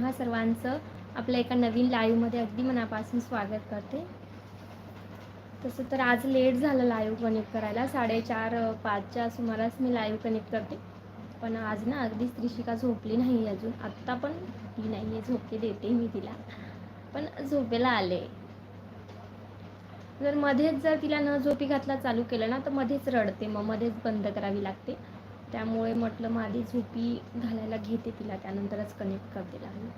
हा सर्वांचं आपल्या एका नवीन लाईव्हमध्ये अगदी मनापासून स्वागत करते. तसं तर आज लेट झालं लाईव्ह कनेक्ट करायला. साडेचार पाचच्या सुमारास मी लाईव्ह कनेक्ट करते. पण आज ना अगदी स्त्रीशिका झोपली नाही अजून. आत्ता पण ती नाही आहे. झोपे देते मी तिला. पण झोपेला आले. जर मध्येच जर तिला न झोपी घातला चालू केलं ना तर मध्येच रडते. मग मध्येच बंद करावी लागते. त्यामुळे म्हटलं मग आधी झोपी घालायला घेते तिला त्यानंतरच कनेक्ट करते लागली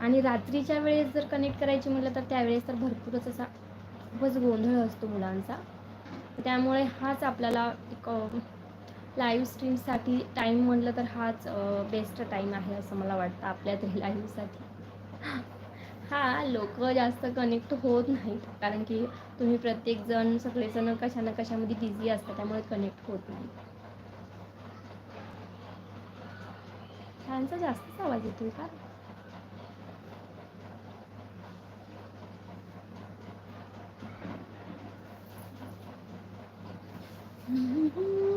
आणि रात्रीच्या वेळेस जर कनेक्ट करायची म्हटलं तर त्यावेळेस तर भरपूरच असा खूपच गोंधळ असतो मुलांचा. त्यामुळे हाच आपल्याला एक लाईव्ह स्ट्रीमसाठी टाईम म्हटलं तर हाच बेस्ट टाईम आहे असं मला वाटतं आपल्या तरी लाईव्हसाठी हा लोक जास्त कनेक्ट होत नाहीत. कारण की तुम्ही प्रत्येकजण सगळेजण कशा ना कशामध्ये बिझी असतात त्यामुळे कनेक्ट होत नाही. फॅनचा जास्तच आवाज येतोय का?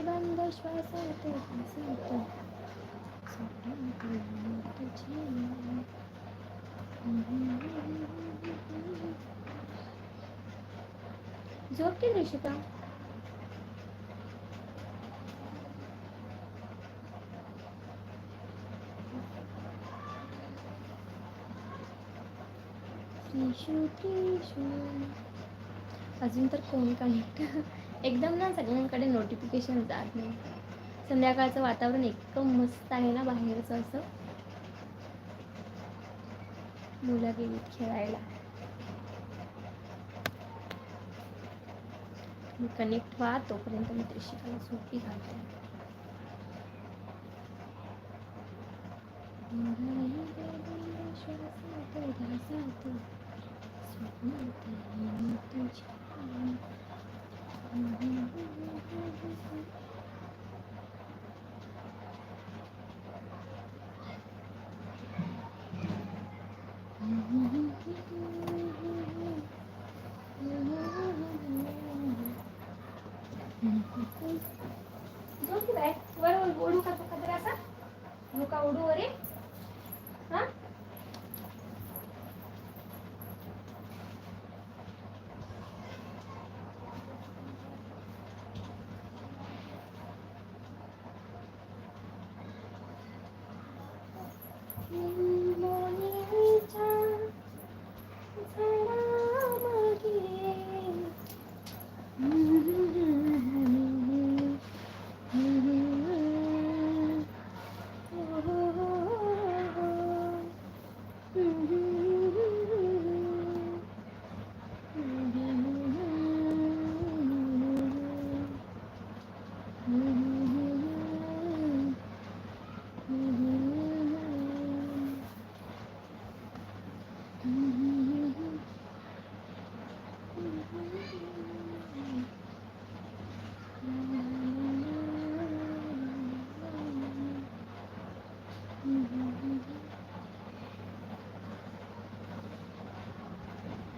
बंद झोप की ऋषिका अजून तर कोण कनेक्ट? एकदम ना सगळ्यांकडे नोटिफिकेशन जात नाही. संध्याकाळचं वातावरण इतकं मस्त आहे ना बाहेरचं असं. मुलं गेली खेळायला. कनेक्ट व्हा तोपर्यंत मी त्रिशिकाला सोपी घालते झोप की बाय वर ओढू का तुका तर असा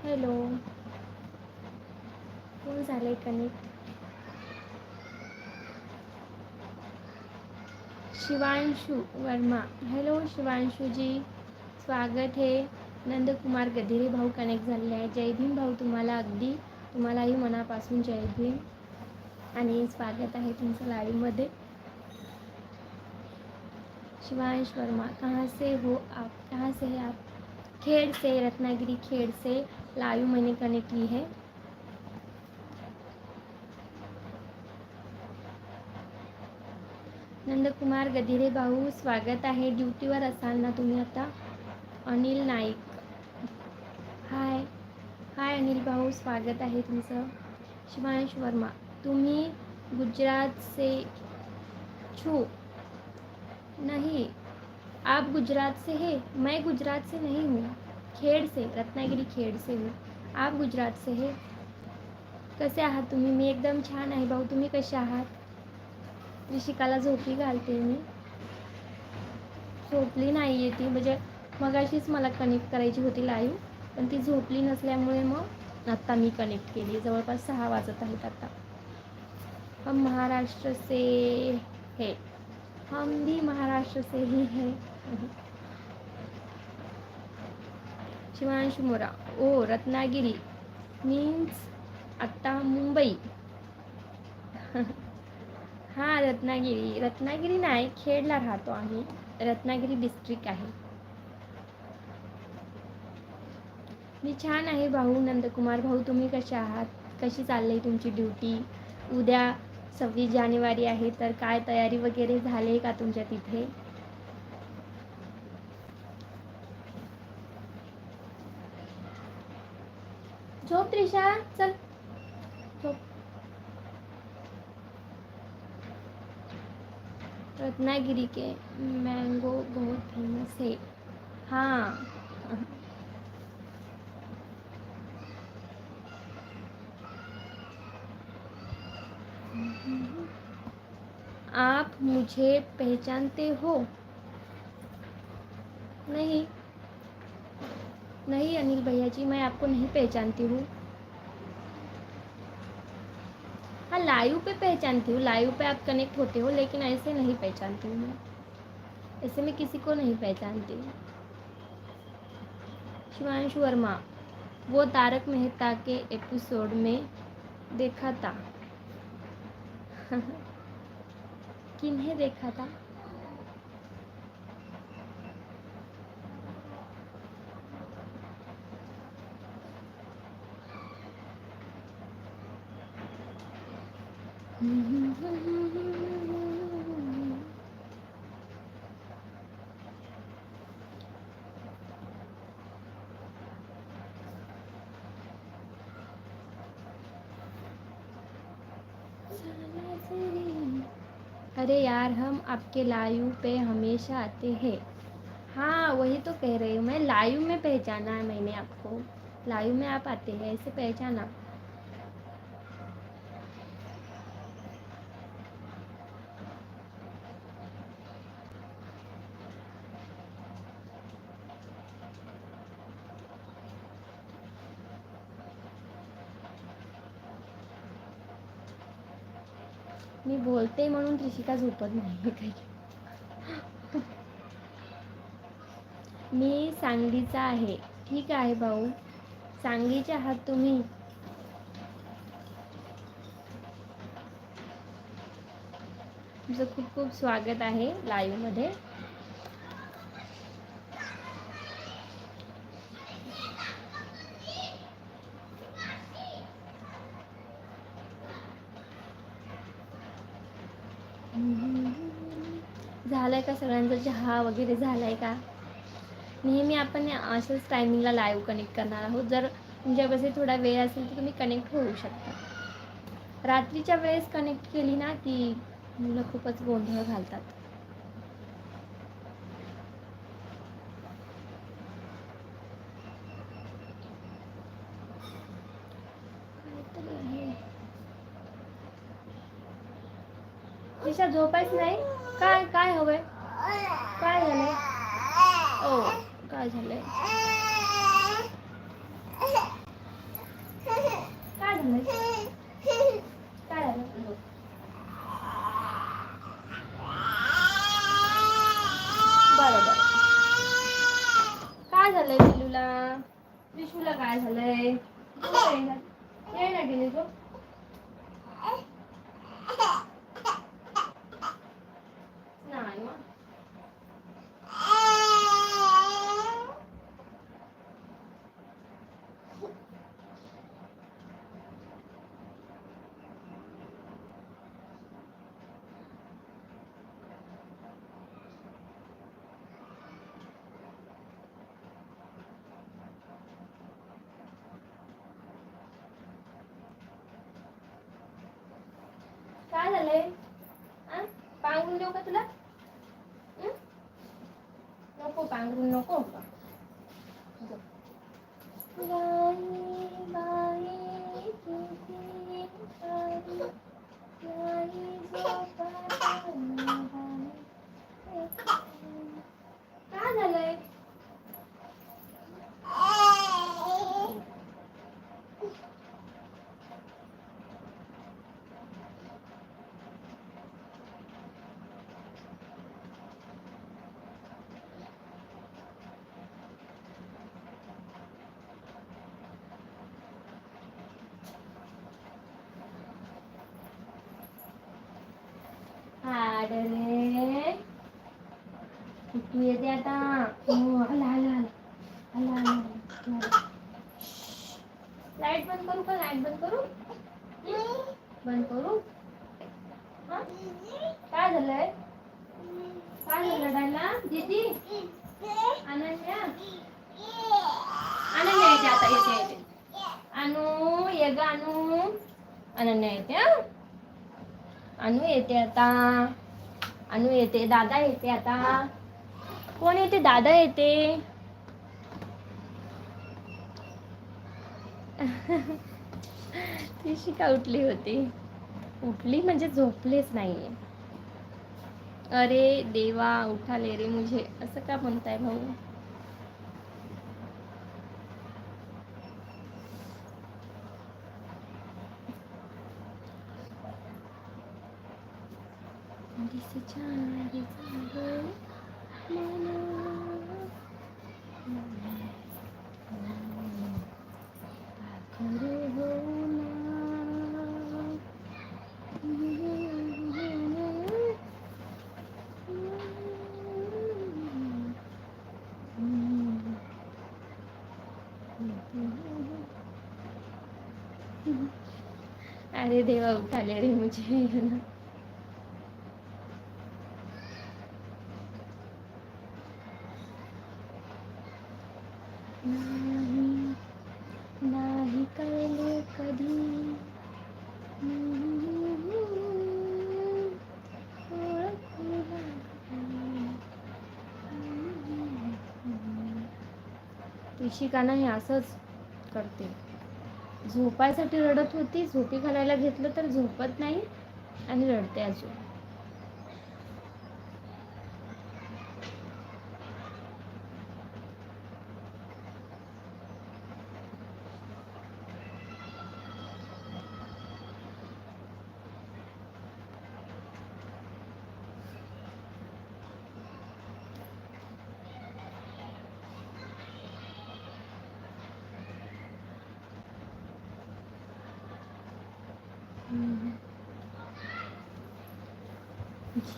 हॅलो. कोण आहे कनेक्ट शिवांशु वर्मा. हॅलो शिवांशुजी. स्वागत आहे. नंदकुमार गधेरी भाऊ कनेक्ट झालेले आहे. जय भीम भाऊ तुम्हाला अगदी तुम्हालाही मनापासून जय भीम. आणि स्वागत आहे तुमचं लाईव्हमध्ये. शिवांश वर्मा कहाँ से हो आप? कहाँ से है आप? खेड़ से रत्नागिरी खेड़ से. लाइव मैंने कनेक्ट की है। नंदकुमार गदिरे भाऊ स्वागत आहे ड्युटीवर असाल ना तुम्ही आता? अनिल नाईक. हाय हाय अनिल भाऊ स्वागत आहे तुमचं. शिवांश वर्मा तुम्ही गुजरात से छू. नहीं आप गुजरात से है मैं गुजरात से नहीं हूँ. खेड से रत्नागिरी खेड से हूँ। आप गुजरात से हे। कसे आहात तुम्ही? मी एकदम छान आहे भाऊ। तुम्ही कसे आहात? ऋषिकाला झोपी घालते मी। झोपली नाही आहे ती. म्हणजे मगाशीच मला कनेक्ट करायची होती लाईव्ह पण ती झोपली नसल्यामुळे मग आत्ता मी कनेक्ट केली. जवळपास सहा वाजत आहेत आता. हम महाराष्ट्र से है. हम भी महाराष्ट्र से ही है. शिवांश मोरा ओ रत्नागिरी मीन्स आता मुंबई. हां रत्नागिरी. रत्नागिरी नाही खेडला राहतो आम्ही. रत्नागिरी डिस्ट्रिक्ट आहे. मी छान आहे भाऊ नंदकुमार भाऊ. तुम्ही कसे आहात? कशी चालली तुमची ड्युटी उद्या सव्वीस जानेवारी आहे तर काय तयारी वगैरे झाली का तुमच्या तिथे? त्रिशा चल। रत्नागिरी के मैंगो बहुत फ़ेमस है। हाँ। आप मुझे पहचानते हो? नहीं। नहीं, अनिल भैया जी, मैं आपको नहीं पहचानती हूँ। हाँ लाइव पे पहचानती हूँ, लाइव पे आप कनेक्ट होते हो, लेकिन ऐसे नहीं पहचानती हूँ मैं। ऐसे मैं किसी को नहीं पहचानती। हूँ शिवांशु वर्मा, वो तारक मेहता के एपिसोड में देखा था। किन्हें देखा था? अरे यार हम आपके लाइव पे हमेशा आते हैं। हाँ वही तो कह रही हूँ मैं लाइव में पहचाना है मैंने आपको। लाइव में आप आते हैं ऐसे पहचाना। मी बोलते म्हणून त्रिशिका झोपत नाही काही मी सांगलीचा आहे. ठीक आहे भाऊ. सांगलीचे आहात तुम्ही. तुमचं खूप खूप स्वागत आहे लाईव्हमध्ये झालाय का सगळ्यांचा चहा वगैरे झालाय का? नेहमी आपण असंच टायमिंगला लाईव्ह कनेक्ट करणार आहोत. जर तुमच्यापाशी थोडा वेळ असेल तर तुम्ही कनेक्ट होऊ शकता. रात्रीच्या वेळेस कनेक्ट केली ना की मुलं खूपच गोंधळ घालतात. झोपायच नाही? काय काय हवंय? काय झालंय? ओ काय झालंय? काय झालंय? काय झालं बरं बरं. काय झालंय पिलूला विशूला काय झालंय? ये ना गेली तो काय झालंय आ? पांघरून देऊ का तुला हं? नको पांघरून नको गाई, गाई, लाड रे. तू येते आता. हो, आला आला आला. आला आला आला. लाइट बंद करू का? लाइट बंद करू? बंद करू? हा? काय झालंय? काय झालं डायला दीदी? अनन्या? अनन्या येते आता येते येते. अनु ये ग अनु. अनन्या येते हा? अनु येते आता. अनु येते दादा येते आता. कोण येते? दादा येते. ती शिका उठली होती. उठली म्हणजे झोपलीच नाहीये. अरे देवा उठाले रे मुझे. असं का म्हणताय भाऊ? अरे देवा उठाले रे मुझे. नाही नाही कळले कधी. इशिका ना हे असंच करते. झोपायसाठी रडत होती झोपी घालायला घेतलं तर झोपत नाही आणि रडते अजून.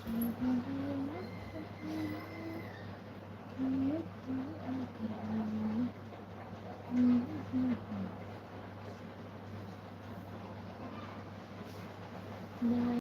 嗯。